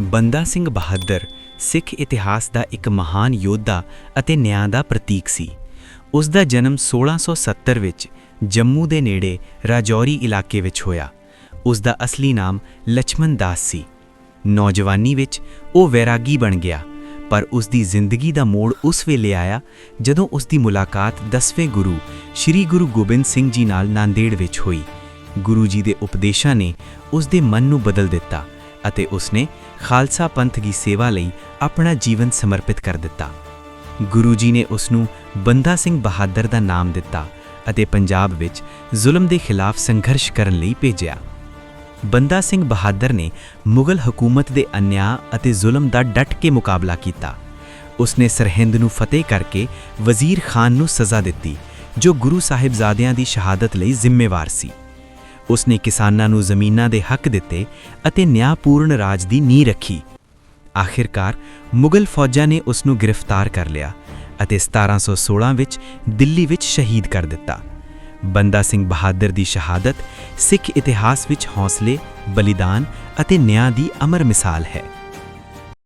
ਬੰਦਾ ਸਿੰਘ ਬਹਾਦਰ ਸਿੱਖ ਇਤਿਹਾਸ ਦਾ ਇੱਕ ਮਹਾਨ ਯੋਧਾ ਅਤੇ ਨਿਆਂ ਦਾ ਪ੍ਰਤੀਕ ਸੀ। ਉਸ ਦਾ ਜਨਮ 1670 ਵਿੱਚ ਜੰਮੂ ਦੇ ਨੇੜੇ ਰਾਜੌਰੀ ਇਲਾਕੇ ਵਿੱਚ ਹੋਇਆ। ਉਸ ਦਾ ਅਸਲੀ ਨਾਮ ਲਛਮਨ ਦਾਸ ਸੀ। ਨੌਜਵਾਨੀ ਵਿੱਚ ਉਹ ਵੈਰਾਗੀ ਬਣ ਗਿਆ, ਪਰ ਉਸ ਦੀ ਜ਼ਿੰਦਗੀ ਦਾ ਮੋੜ ਉਸ ਵੇਲੇ ਆਇਆ ਜਦੋਂ ਉਸ ਦੀ ਮੁਲਾਕਾਤ 10ਵੇਂ ਗੁਰੂ ਸ੍ਰੀ ਗੁਰੂ ਗੋਬਿੰਦ ਸਿੰਘ ਜੀ ਨਾਲ ਨਾਂਦੇੜ ਵਿੱਚ ਹੋਈ। ਗੁਰੂ ਜੀ ਦੇ ਉਪਦੇਸ਼ਾਂ ਨੇ ਉਸ ਦੇ ਮਨ ਨੂੰ ਬਦਲ ਦਿੱਤਾ। ਅਤੇ ਉਸਨੇ ਖਾਲਸਾ ਪੰਥ ਦੀ ਸੇਵਾ ਲਈ ਆਪਣਾ ਜੀਵਨ ਸਮਰਪਿਤ ਕਰ ਦਿੱਤਾ। ਗੁਰੂ ਜੀ ਨੇ ਉਸ ਨੂੰ ਬੰਦਾ ਸਿੰਘ ਬਹਾਦਰ ਦਾ ਨਾਮ ਦਿੱਤਾ ਅਤੇ ਪੰਜਾਬ ਵਿੱਚ ਜ਼ੁਲਮ ਦੇ ਖਿਲਾਫ ਸੰਘਰਸ਼ ਕਰਨ ਲਈ ਭੇਜਿਆ। ਬੰਦਾ ਸਿੰਘ ਬਹਾਦਰ ਨੇ ਮੁਗਲ ਹਕੂਮਤ ਦੇ ਅਨਿਆਂ ਅਤੇ ਜ਼ੁਲਮ ਦਾ ਡਟ ਕੇ ਮੁਕਾਬਲਾ ਕੀਤਾ। ਉਸਨੇ ਸਰਹਿੰਦ ਨੂੰ ਫਤਿਹ ਕਰਕੇ ਵਜ਼ੀਰ ਖਾਨ ਨੂੰ ਸਜ਼ਾ ਦਿੱਤੀ, ਜੋ ਗੁਰੂ ਸਾਹਿਬਜ਼ਾਦਿਆਂ ਦੀ ਸ਼ਹਾਦਤ ਲਈ ਜ਼ਿੰਮੇਵਾਰ ਸੀ। ਉਸਨੇ ਕਿਸਾਨਾਂ ਨੂੰ ਜ਼ਮੀਨਾਂ ਦੇ ਹੱਕ ਦਿੱਤੇ ਅਤੇ ਨਿਆਂਪੂਰਨ ਰਾਜ ਦੀ ਨੀਂਹ ਰੱਖੀ। ਆਖਿਰਕਾਰ ਮੁਗਲ ਫੌਜਾਂ ਨੇ ਉਸ ਨੂੰ ਗ੍ਰਿਫਤਾਰ ਕਰ ਲਿਆ ਅਤੇ 1716 ਵਿੱਚ ਦਿੱਲੀ ਵਿੱਚ ਸ਼ਹੀਦ ਕਰ ਦਿੱਤਾ। ਬੰਦਾ ਸਿੰਘ ਬਹਾਦਰ ਦੀ ਸ਼ਹਾਦਤ ਸਿੱਖ ਇਤਿਹਾਸ ਵਿੱਚ ਹੌਸਲੇ, ਬਲੀਦਾਨ ਅਤੇ ਨਿਆਂ ਦੀ ਅਮਰ ਮਿਸਾਲ ਹੈ।